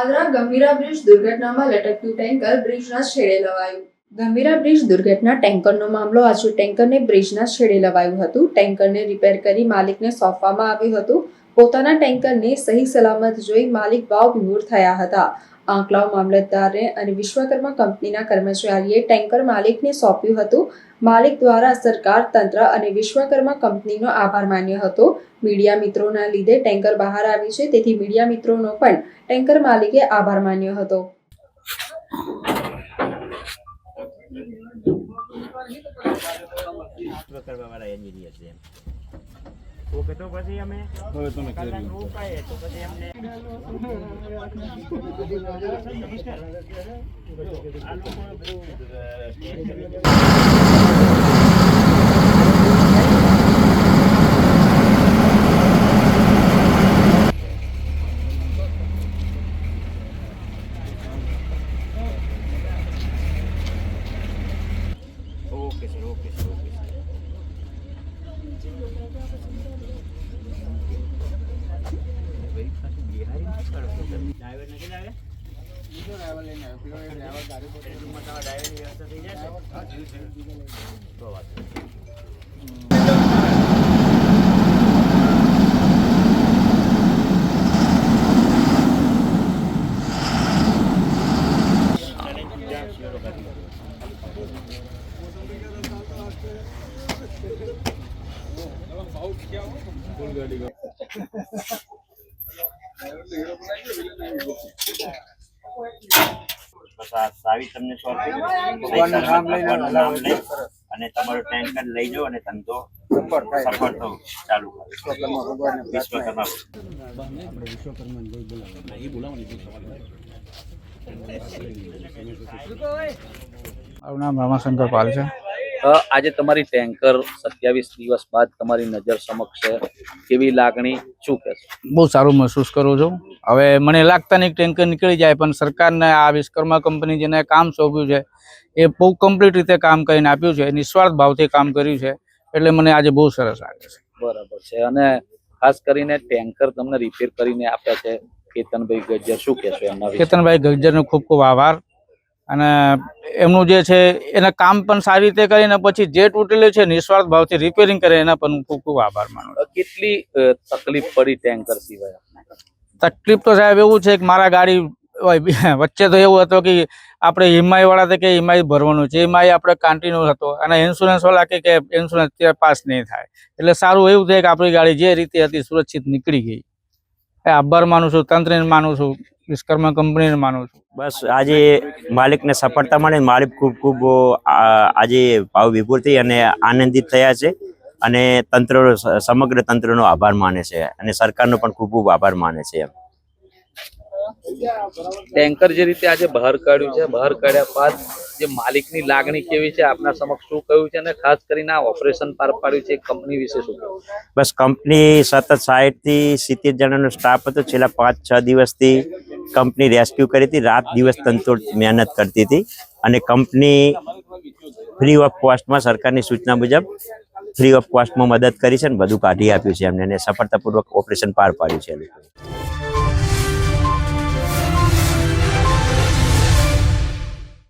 Padra Gambhira bridge દુર્ઘટનામાં લટકતું tanker બ્રિજના છેડે લવાયું. Gambhira bridge દુર્ઘટના ટેન્કરનો મામલો આજે ટેન્કરને બ્રિજના છેડે લવાયું હતું. ટેન્કરને રિપેર કરી માલિકને સોંપવામાં આવ્યું હતું. પોતાના ટેન્કરને સહી સલામત જોઈ માલિક ભાવ વિમૂર થયા હતા. આંકલાવ મામલતદારને અને વિશ્વકર્મા કંપનીના કર્મચારીએ ટેન્કર માલિકને સોંપ્યું હતું. માલિક દ્વારા સરકાર, તંત્ર અને વિશ્વકર્મા કંપનીનો આભાર માન્યો હતો. મીડિયા મિત્રોના લીધે ટેન્કર બહાર આવી છે, તેથી મીડિયા મિત્રોનો પણ ટેન્કર માલિકે આભાર માન્યો હતો. ઓકે તો પછી અમે હવે તમે કલાક રોકાઈએ તો પછી અમને આ લોકો બહુ અ, tension okay sir okay sir okay sir driver નથી લાવે રૂમમાં તમારા ડ્રાઈવરની વ્યવસ્થા થઈ જશે? તો વાત નહીં. બસ આ ચાવી તમને સોંપી દઉં. ભગવાનનું નામ લઈ અને તમારો ટેન્કર લઈ જાઓ અને ધંધો સફળ થવો ચાલુ વિશ્વકર્મા મારું નામ રમાશંકર પાલ છે. આજે તમારી ટેન્કર સત્યાવીસ દિવસ બાદ તમારી નજર સમક્ષ છે. કેવી લાગણી? શું કહેશો? બહુ સારું મહેસૂસ કરું છું. હવે મને લાગતા નહીં ટેન્કર નીકળી જાય પણ સરકારને આ વિશ્વકર્મા કંપની જેને કામ સોંપ્યું છે એ બહુ કમ્પ્લીટ રીતે કામ કરીને આપ્યું છે નિસ્વાર્થ ભાવથી કામ કર્યું છે એટલે મને આજે બહુ સરસ લાગે છે. બરાબર છે. અને ખાસ કરીને ટેન્કર તમને રિપેર કરીને આપ્યા છે કેતનભાઈ ગજ્જર શું કહેશો એમના કેતનભાઈ ગજ્જરનો ખૂબ ખૂબ આભાર. અને એમનું જે છે એના કામ પણ સારી રીતે કરીને પછી જે તૂટેલું છે નિસ્વાર્થ ભાવથી રિપેરિંગ કરે એના પણ હું ખૂબ ખૂબ આભાર માનું કેટલી તકલીફ પડી ટેન્કર સિવાય? તકલીફ તો સાહેબ એવું છે કે મારા ગાડી વચ્ચે તો એવું હતું કે આપણે ઈમાઈ વાળા કે ઈમાઈ ભરવાનું છે. ઈમાઈ આપણે કન્ટિન્યુ હતો અને ઇન્સ્યોરન્સ વાળા કે કે ઇન્સ્યોરન્સ પાસ નહીં થાય. એટલે સારું એવું થાય કે આપણી ગાડી જે રીતે હતી સુરક્ષિત નીકળી ગઈ. આભાર માનું છું, તંત્રને માનું છું, વિશ્વકર્મા કંપનીને માનું છું. બસ, આજે માલિકને સફળતા મળે માલિક ખૂબ ખૂબ આજે ભાવ વિભોર થઈ અને આનંદિત થયા છે. અને તંત્ર સમગ્ર તંત્રનો આભાર માને છે અને સરકારનો પણ ખૂબ ખૂબ આભાર માને છે એમ. ટેન્કર જે રીતે આજે બહાર કાઢ્યું છે બહાર કાઢ્યા બાદ જે માલિકની લાગણી કેવી છે આપના સમક્ષ શું કહ્યું છે અને ખાસ કરીને આ ઓપરેશન પાર પાડ્યું છે કંપની વિશે શું બસ કંપની સતત સાઠથી સિત્તેર જણાનો સ્ટાફ હતો છેલ્લા પાંચ છ દિવસથી કંપની રેસ્ક્યુ કરી હતી રાત દિવસ તંતોડ મહેનત કરતી હતી અને કંપની ફ્રી ઓફ કોસ્ટમાં સરકારની સૂચના મુજબ ફ્રી ઓફ કોસ્ટમાં મદદ કરી છે અને બધું કાઢી આપ્યું છે એમને અને સફળતાપૂર્વક ઓપરેશન પાર પાડ્યું છે એ લોકોએ.